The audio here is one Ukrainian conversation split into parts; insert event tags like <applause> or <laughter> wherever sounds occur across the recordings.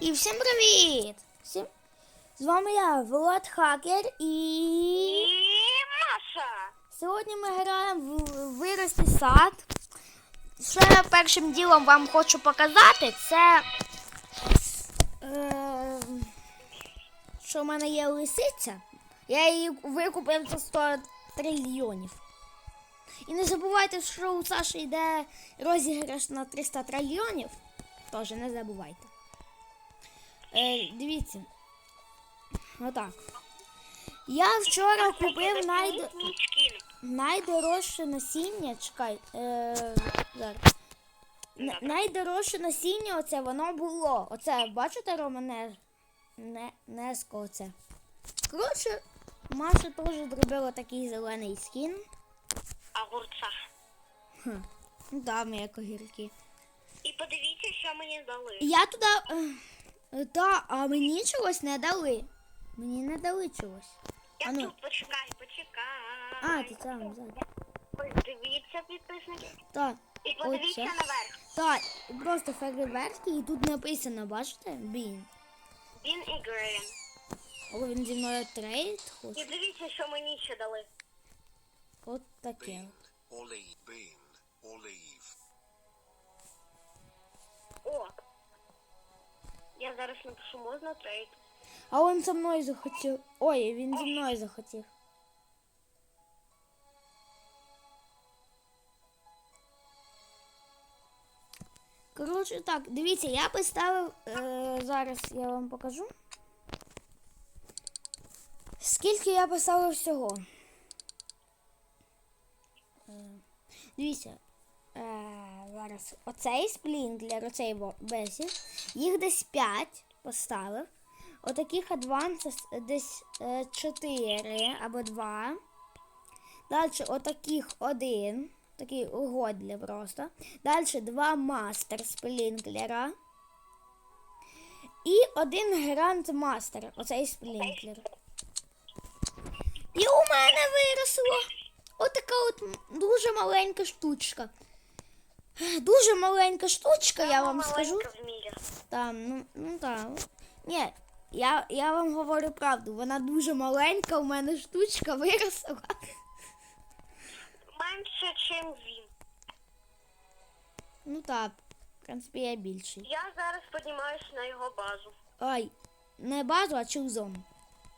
І всім привіт! Всім... З вами я, Влад Хакер, і І Маша. сьогодні ми граємо в вирости сад. Я першим ділом вам хочу показати, це е, що в мене є лисиця. Я її викупив за 100 трильйонів. І не забувайте, що у Саші йде розіграш на 300 трильйонів. Тож не забувайте. Е, дивіться. Отак. Я вчора купив найд... Найдорожче насіння. Чекай. Е, зараз. Н- найдорожче насіння оце воно було. Оце, бачите, Рома, не, не, неско оце. Коротше, Маша теж зробила такий зелений скін. Огурця. Хм. Ну да, ми як огірки. І подивіться, що мені дали. Я туди. Е, та, а мені чогось не дали. Мені не дали чогось. Я а ну. тут почекай, почекай. А, ти там ззаді. Подивіться, підписники. Так, І подивіться Оце. наверх. так, просто фейерверки і тут написано, бачите? Він. Він і Грейн. О, він зі мною трейд І хоче. дивіться, що мені ще дали. От таке. Or leave. Bean or leave. О. Я зараз напишу, можна трейд. А він зі мною захотів. Ой, він зі мною захотів. Коротше, так, дивіться, я поставив. Е, зараз я вам покажу. Скільки я поставив всього? Е, дивіться. Е, зараз оцей сплінклер, оцей бесів. Їх десь 5 поставив. Отаких адвансів десь 4 або 2. Далі отаких один. Такий угодля просто. Далі два мастер сплінклера. І один гранд мастер. Оцей сплінклер. І у мене виросло отака от дуже маленька штучка. Дуже маленька штучка, я вам скажу. В мірі. Там, ну, ну так. Ні, я, я вам говорю правду. Вона дуже маленька, у мене штучка виросла. Менше, ніж він. Ну так, в принципі, я більший. Я зараз піднімаюсь на його базу. Ой, не базу, а чузом.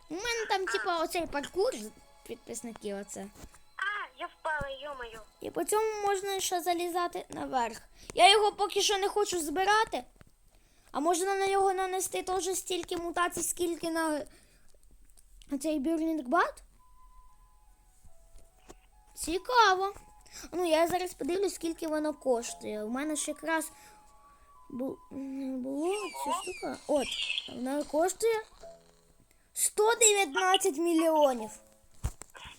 У мене там, типу, оцей паркур підписників оце. Я впала, йомаю. І по цьому можна ще залізати наверх. Я його поки що не хочу збирати. А можна на нього нанести теж стільки мутацій, скільки на цей Bat? Цікаво. Ну, я зараз подивлюсь, скільки воно коштує. У мене ж якраз бу- було ця штука. От, вона коштує 119 мільйонів.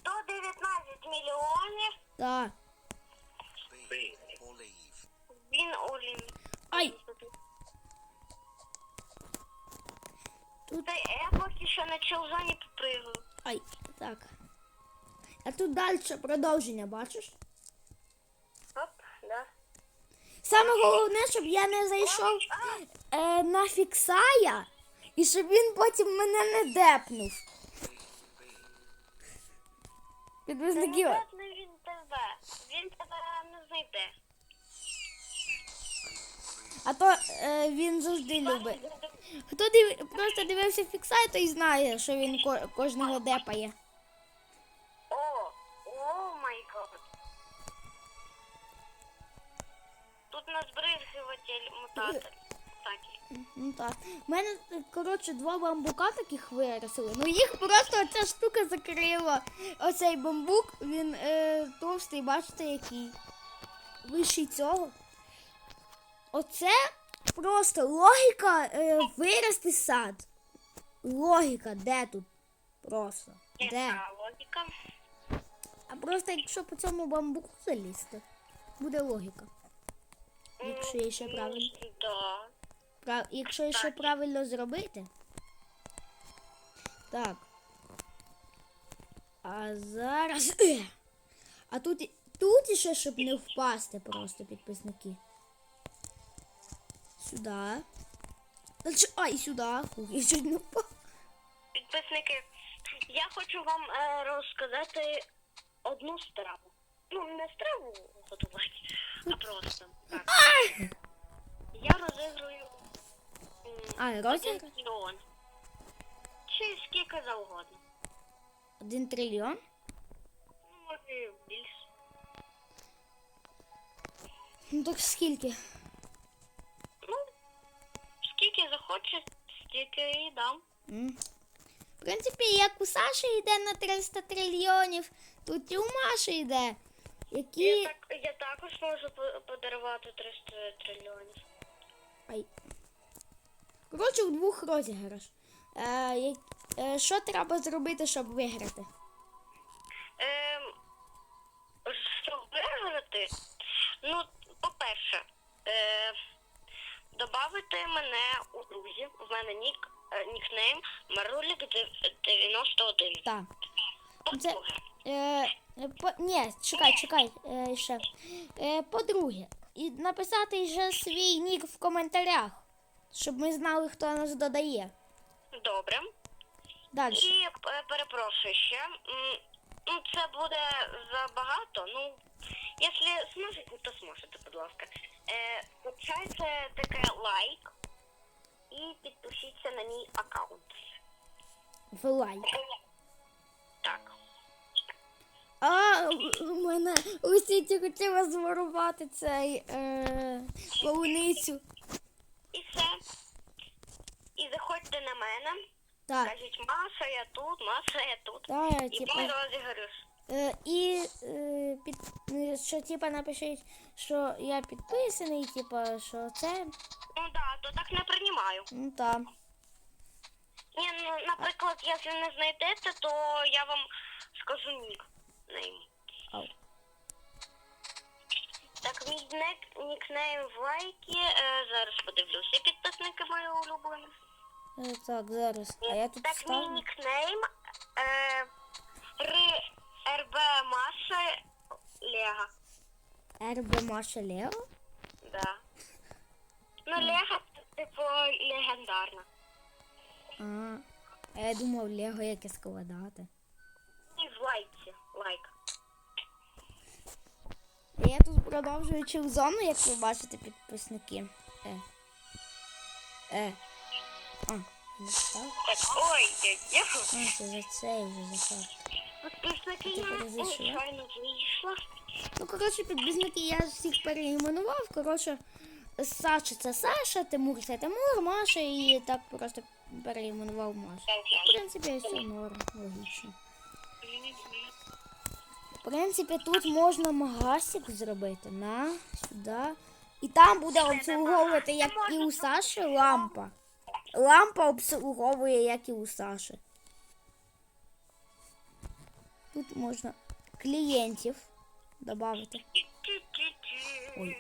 119 мільйонів. Так. Він Олін. Ай! Тут Та я поки що на челзоні попригаю. Ай, так. А тут далі продовження, бачиш? Оп, да. Саме головне, щоб я не зайшов е, на фіксая і щоб він потім мене не депнув. Підвізників. Він тебе. Він тебе не знайде. А то е, він завжди любить. Хто див... просто дивився фіксай, той знає, що він ко- кожного депає. О, о май гад. Тут на збризгуватель мутатор. <laughs> Так. Ну так. У мене, коротше, два бамбука таких виросли. Ну їх просто ця штука закрила. Оцей бамбук, він е, товстий, бачите, який. Вищий цього. Оце просто логіка е, вирости сад. Логіка, де тут? Просто. Де? Яка логіка? А просто якщо по цьому бамбуку залізти, буде логіка. Якщо я ще правильно. Да. Якщо ще правильно зробити. Так. А зараз. А тут, і- тут іще, щоб не впасти просто підписники. Сюди. Ч- Ай, сюди. Я чуть не впав. Підписники, я хочу вам е, розказати одну страву. Ну, не страву готувати, а просто так. Я розіграю А, один розіграш? мільйон. Чи скільки завгодно. Один трильйон? Ну, може, більше. Ну так скільки? Ну, скільки захоче, стільки і дам. М. В принципі, як у Саші йде на 300 трильйонів, тут і у Маші йде. Які. Я, так, я також можу по- подарувати 300 трильйонів. Ай. Коротше, у двох розіграш. Е, е, що треба зробити, щоб виграти? Ем, щоб виграти, ну, по-перше, е, додати мене у друзі. У мене нік, е, нікнейм Марулік 91. Так. Це, е, е, по, ні, чекай, чекай, е, ще. Е, по-друге, і написати ще свій нік в коментарях, щоб ми знали, хто нас додає. добре. Далі. І е, перепрошую ще. Ну, це буде забагато. Ну, якщо зможете, то зможете, будь ласка. Е, Включайте таке лайк і підпишіться на мій аккаунт. В лайк. Так. А, у мене Лисиця хотіла зворувати цей е, полуницю. І все. І заходьте на мене. Так, Кажіть, Маша, я тут, Маша, я тут. так, І типа. буде розіграш. Е, і е, під, е, що типа напишіть, що я підписаний, типа, що це. Ну да, то так не приймаю. Ну так. Ні, ну, наприклад, якщо не знайдете, то я вам скажу нік. Нейм. Ау. Так, мій нек, нікнейм в лайки. Е, зараз подивлюся. Підписники мої улюблені. Е, так, зараз. А я тут так, мій ставлю. нікнейм е, РБ Маша Лего. РБ Маша Лео? Да. Ну, Лего, типу, легендарна. А, а я думав Лего яке складати. І в лайці. Я тут продовжую чилзону, як ви бачите, підписники. Е. Е. А, не став? Ой, я. А, це за цей вже заход. Підписники я звичайно вийшла. Ну, коротше, підписники я всіх переіменував. Коротше, Саша це Саша, Тимур це Тимур, Маша і так просто переіменував Маша. В принципі, все норм, логічно. В принципі, тут можна магазик зробити на сюди. І там буде обслуговувати, як і у Саші, лампа. Лампа обслуговує, як і у Саші. Тут можна клієнтів додати. Ой.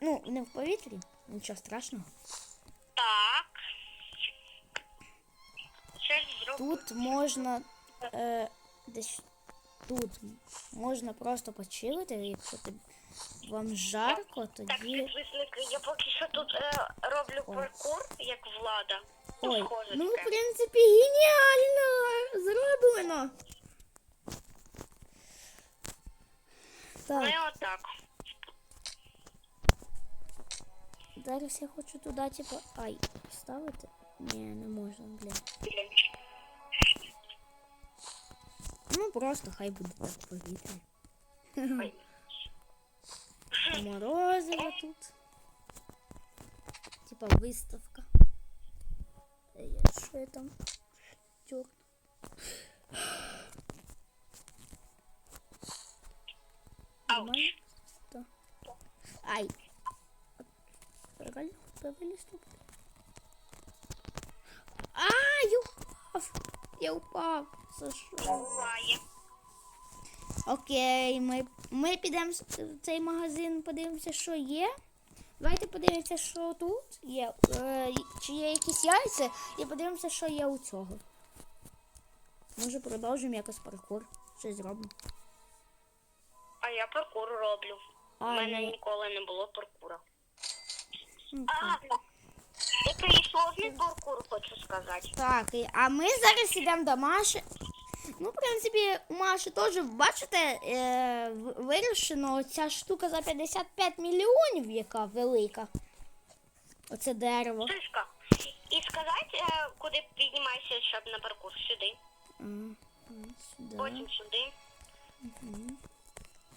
Ну, не в повітрі, нічого страшного. Так. Тут можна е, десь тут можна просто почилити, якщо тобі вам жарко, Так, тоді. підписники, я поки що тут е, роблю Ой. паркур, як влада. Ну, Ой, схоже ну в таке. принципі геніально зроблено. Ну Так, і отак. зараз я хочу туди, типу, ай, ставити? Ні, не можна, бля. Ну просто хай буде так в повітрі. Ой. Морозиво тут. Типа виставка. Е, я- Що я там? Тёр. Нормально? Да. Ай. Реально? Повелись тут. А, я упав. Я упав. За що? Окей, ми, ми підемо в цей магазин, подивимося, що є. Давайте подивимося, що тут є. Е, чи є якісь яйця, і подивимося, що є у цього. Може продовжимо якось паркур. Щось зробимо. А я паркур роблю. У мене ніколи не було паркура. Ну, Так. хочу сказати. І- а ми зараз йдемо до Маші. Ну, в принципі, у Маші теж, бачите, е, в- вирішено ця штука за 55 мільйонів, яка велика. Оце дерево. Тишка. І сказати, е, куди піднімаєшся, щоб на паркур? Сюди. А, сюди, Потім сюди.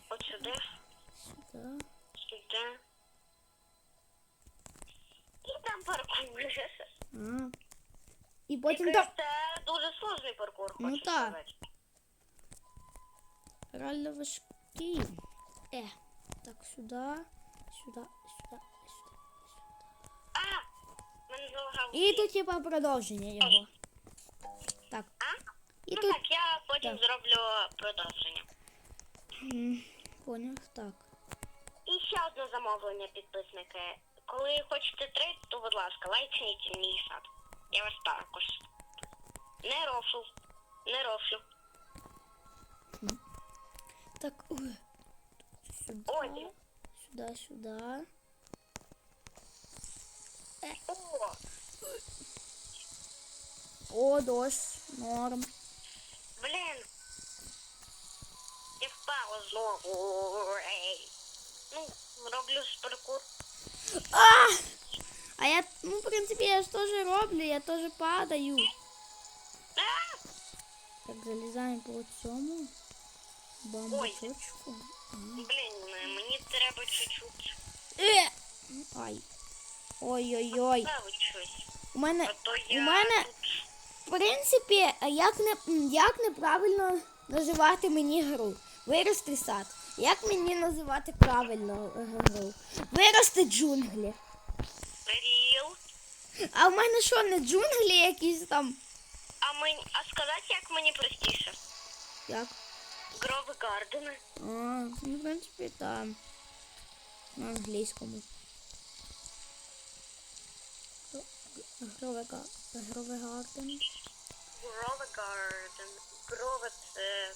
От сюди. сюди. Сюди. І там паркур. А. І потім там Це дуже сложний паркур, хочу Ну, так. сказати. реально важкий. Е, так, сюди, сюди, сюди, сюди. А! Мене залагав. І тут типа продовження його. Так. А? І ну тут. так, я потім Так. зроблю продовження. М, Поняв, так. І ще одне замовлення, підписники. Коли хочете трейд, то, будь ласка, лайкніть мій сад. Я вас також. Не рофлю. Не рофлю. Так, ой. Сюди, Ой. сюди, сюди. О, О, дощ, норм. блін. Я впала знову. Ей. Ну, роблю ж паркур. А! А я, ну, в принципі, я ж теж роблю, я теж падаю. Так, залізаємо по цьому бамбучочку. Блін, мені треба чуть-чуть Е! Ай. Ой-ой-ой. У мене, у мене, в принципі, як, не, як неправильно називати мені гру? Вирости сад. Як мені називати правильно е, гру? Вирости джунглі. Ріл. А в мене що, не джунглі якісь там? А мені, а сказати, як мені простіше? Як? Грови гардени. А, ну, в принципі, там. На англійському. Грове га- грове гарден. Гарден. Грови це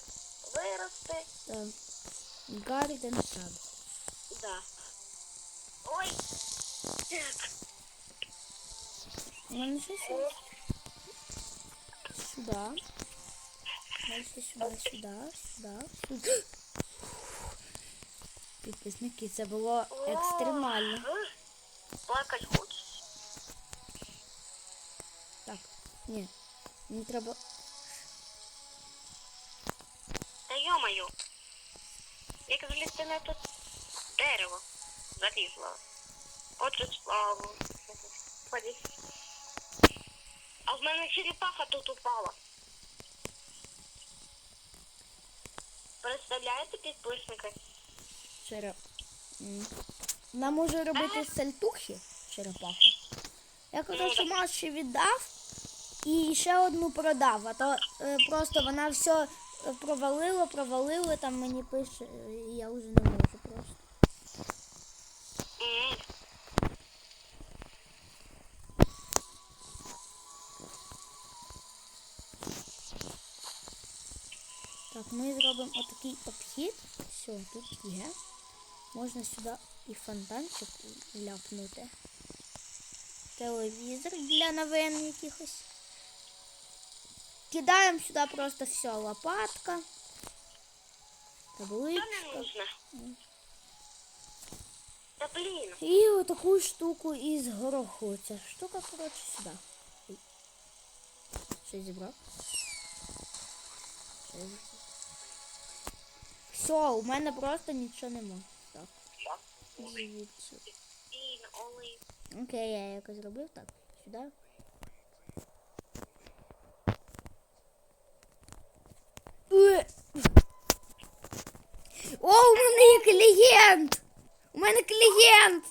вирости. Так. Гарден сад. Да. Ой. Так. У мене щось є. Сюди. Дальше сюди, сюди, сюди, сюди. Підписники, це було екстремально. Плакать хочеш? Так, ні. Мені треба. Та йомаю. Як на тут дерево залізла. Отже, славу. А в мене черепаха тут упала. Представляєте підписники? Череп. Вона може робити сальтухи черепаха. Я коротше Маші віддав і ще одну продав, а то е, просто вона все провалила, провалила, там мені пише, я вже не можу просто. Так, ми зробимо отакий обхід. Все, тут є. Можна сюди і фонтанчик ляпнути. Телевізор для новин якихось. Кидаємо сюди просто все, лопатка. Табличка. нужно? Та блін. І отаку штуку із гороху. Ця штука, коротше, сюди. Ой. Щось. Все, у мене просто нічого нема. Так, Окей, я якось зробив так. Сюди. О, у мене є клієнт! У мене клієнт!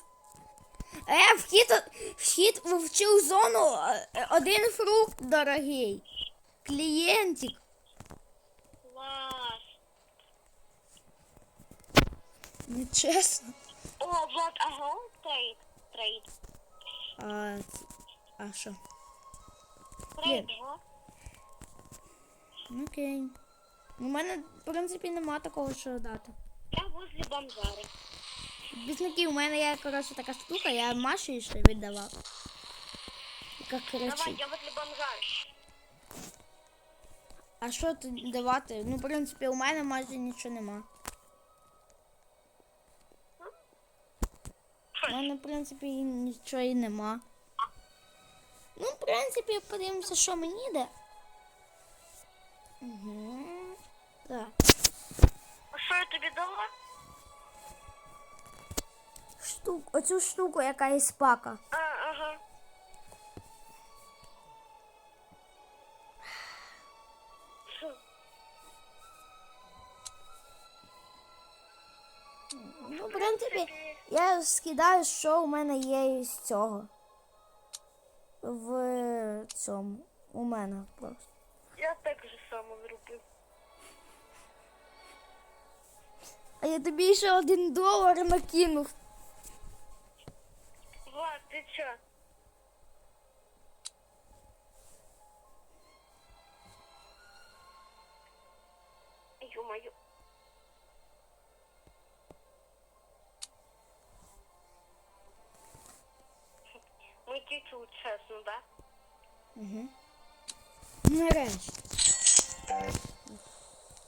А я вхід, вхід в цю зону е, один фрукт дорогий. Клієнтик. Клас. Нечесно. О, вот, ага, трейд. Трейд. А, а що? Трейд, ага. Окей. У мене, в принципі, нема такого, що дати. Я возле бомжари. Бісники, у мене є, коротше, така штука, я Маші ще віддавав. як Давай, я возле бомжа. А що тут давати? Ну, в принципі, у мене майже нічого нема. У мене, в принципі, нічого і нема. Ну, в принципі, подивимося, що мені йде. Угу. Так. А що я тобі дала? Штук, оцю штуку, яка із пака. А, ага. Ну, в принципі, я скидаю, що у мене є із цього. В цьому. У мене просто. Я так же само А я тобі ще один долар накинув. Влад, ти чо? Ё-моё. Ми чуть-чуть, чесно, да? Угу. Нарешті.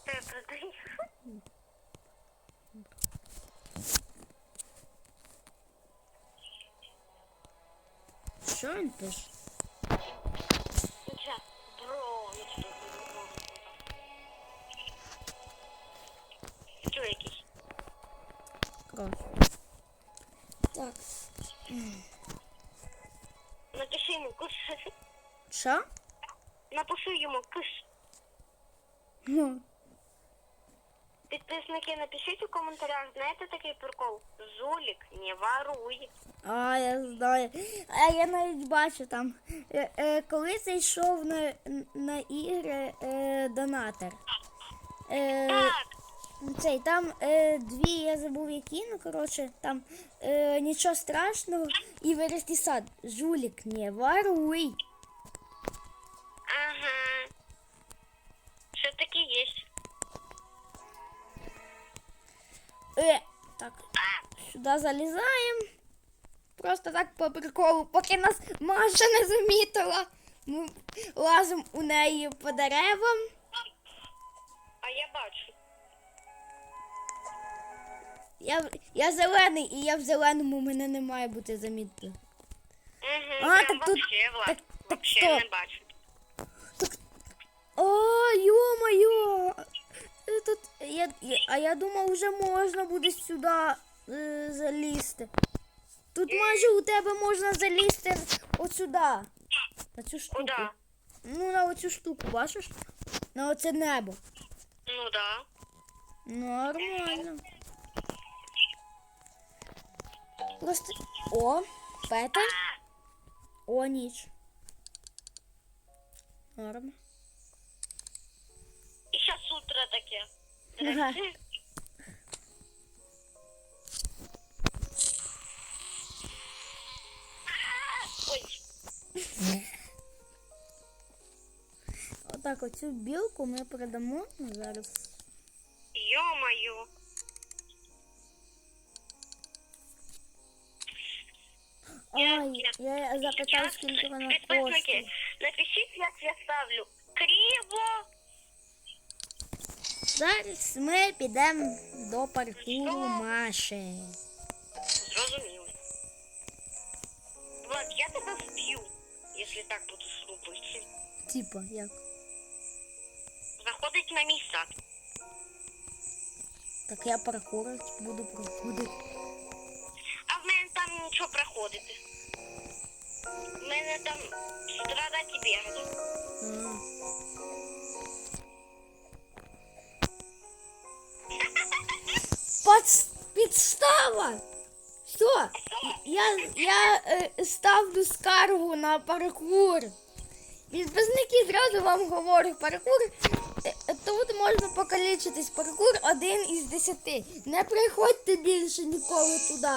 Ти продаєш? Що він пише? Что? Так. Напиши йому куш. Що? Напиши йому куш. Ну, Підписники, напишіть у коментарях, знаєте такий прикол? Жулік, не воруй. А, я знаю. А я навіть бачу там. Е, е, коли зайшов на, на ігри е, донатор. Е, Так, цей, там е, дві, я забув які, ну коротше, там е, нічого страшного і вирости сад. Жулік, не воруй. ага. Що таке є? Е, так, сюди залізаємо. Просто так по приколу, поки нас Маша не замітила. Ми лазимо у неї по деревам. А я бачу. Я, я зелений, і я в зеленому мене не має бути замітно. Угу, А, так тут- вообще, Влад, так- так не бачу. О, ё-моё! Е, Тут, я, я, а я думав, вже можна буде сюди е, залізти. Тут майже у тебе можна залізти от сюди. На цю штуку. Куда? Ну, на оцю штуку, бачиш? На оце небо. Ну да. Нормально. Просто. О, петель. О, ніч. Норм. І зараз утро таке. Ага. Здрасте. Ой, Отак, оцю білку ми продамо зараз. ё-моё. Ай, я запитав, Сейчас, скільки вона підписники, коштує. напишіть, як я ставлю. Криво. Зараз ми підемо до паркуру Маші. Зрозуміло. Влад, я тебе вб'ю, якщо так будеш робити. Типа, як? Заходить на мій сад. Так я паркурити буду проходити. А в мене там нічого проходити. В мене там страдати і Підстава! Все, я, я е, ставлю скаргу на паркур. Підписники зразу вам говорю, паркур. е, Тут можна покалічитись. Паркур один із десяти. Не приходьте більше ніколи туди.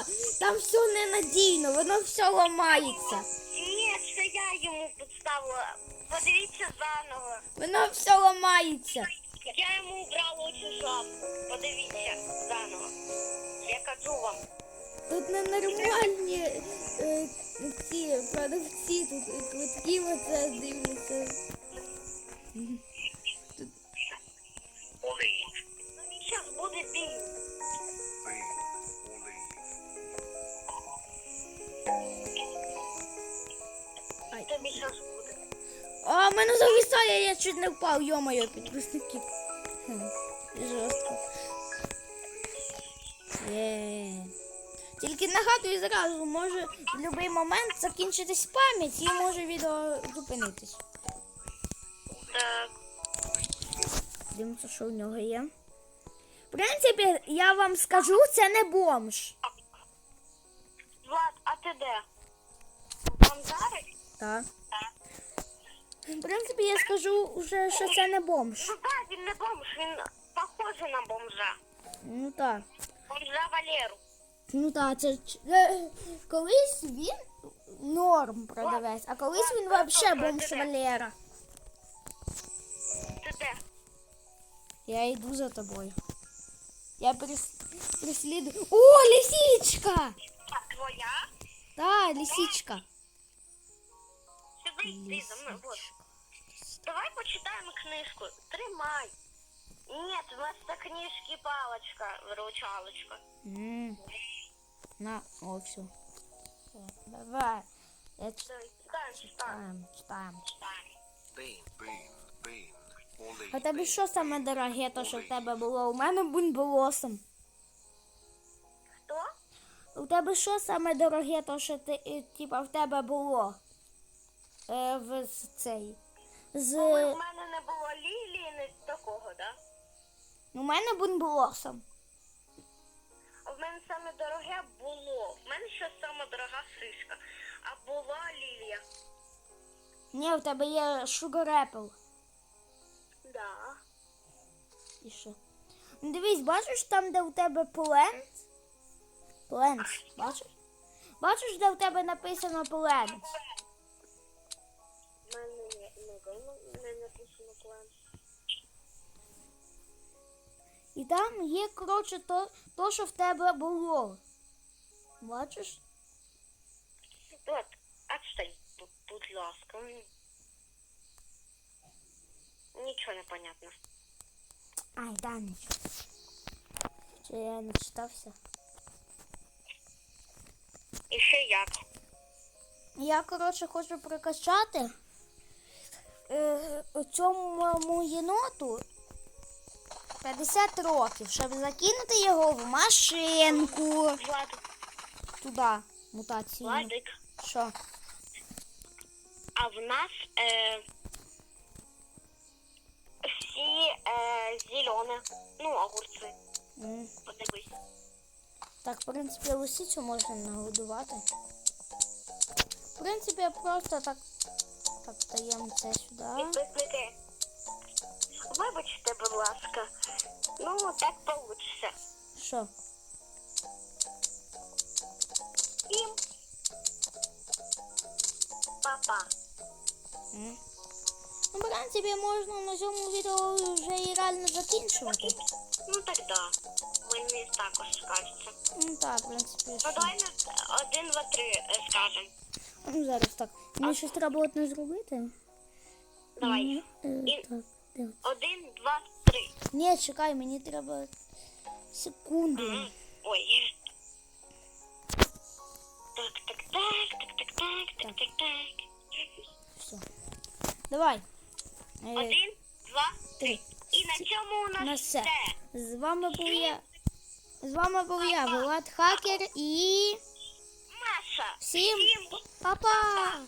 Там все ненадійно, воно все ламається. Ні, це я йому підставила. Подивіться заново. Воно все ламається. Йому убрала оцю жабу. Подивіться заново. Я кажу вам. Тут ненормальні е, ці продавці, тут квитки оце дивляться. Зараз буде бій. Тобі зараз буде. А, мене зависає, я чуть не впав, йо-моє, підписники. Хм, Жорстко. Є. Тільки нагадую зразу, може в будь-який момент закінчитись пам'ять і може відео зупинитись. Так. Дивимося, що в нього є. В принципі, я вам скажу, це не бомж. Влад, а ти де? Вам зараз? Так. В принципі, я скажу вже, що це не бомж. Ну так, він не бомж, він похожий на бомжа. Ну так. Бомжа Валеру. Ну так, це е, колись він норм продавець, а колись він взагалі бомж Валера. Ти де? Я йду за тобою. Я перес... переслідую. О, лисичка! А твоя? Да, лисичка. Сюди йди за мною. Вот. Давай почитаємо книжку. Тримай. Ні, у нас це книжки палочка, виручалочка. М. На, о, все. Давай. Я ч- Давай, читаємо, читаємо. читаємо. А тебе що саме дороге, то що в тебе було? У мене бунь-болосом. Хто? У тебе що саме дороге, то що ти, е, типа, в тебе було? Е, в цей. З... В мене не було лілії, не такого, да? У мене бунь-болосом. А в мене саме дороге було. В мене ще саме дорога сишка. А була лілія. Ні, у тебе є Sugar Apple. Да. І що? Ну дивись, бачиш там, де у тебе плент? Плент, бачиш? Бачиш, де у тебе написано плент? І там є, коротше, то, то що в тебе було. Бачиш? От, отстань, бу- будь ласка. Нічого не понятно. Ай, да, нічого. Чи я не читався? І ще як? Я, коротше, хочу прокачати е, цьому єноту 50 років, щоб закинути його в машинку. Влад, Туди, мутацію. Владик, Що? а в нас е, всі е, зелені, ну, огурці. М. Подивись. Так, в принципі, лисицю можна нагодувати. В принципі, просто так. Так, даємо це сюди. Підписники. Вибачте, будь ласка. Ну, так получится. Що? Всім папа. М. Ну, в принципі, можна на цьому відео вже і реально закінчувати. Ну тогда. Мені також скажеться. Ну так, в принципі, Ну що. давай на один, два, три е, скажем. Ну, зараз так. Мені щось треба одне зробити. Давай. Е, І- так, де? Один, два, три. Ні, чекай, мені треба секунду. М, Ой. Так, так, так, так, так, так, так, так, так. Все. Давай. Е, Один, два, три. І на цьому у нас, На все. все. З вами був я. З вами був я, Влад Хакер і. Маша. Всім па-па!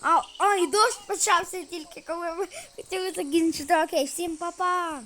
А, ой, дощ почався тільки, коли ми хотіли закінчити. Окей, всім па-па!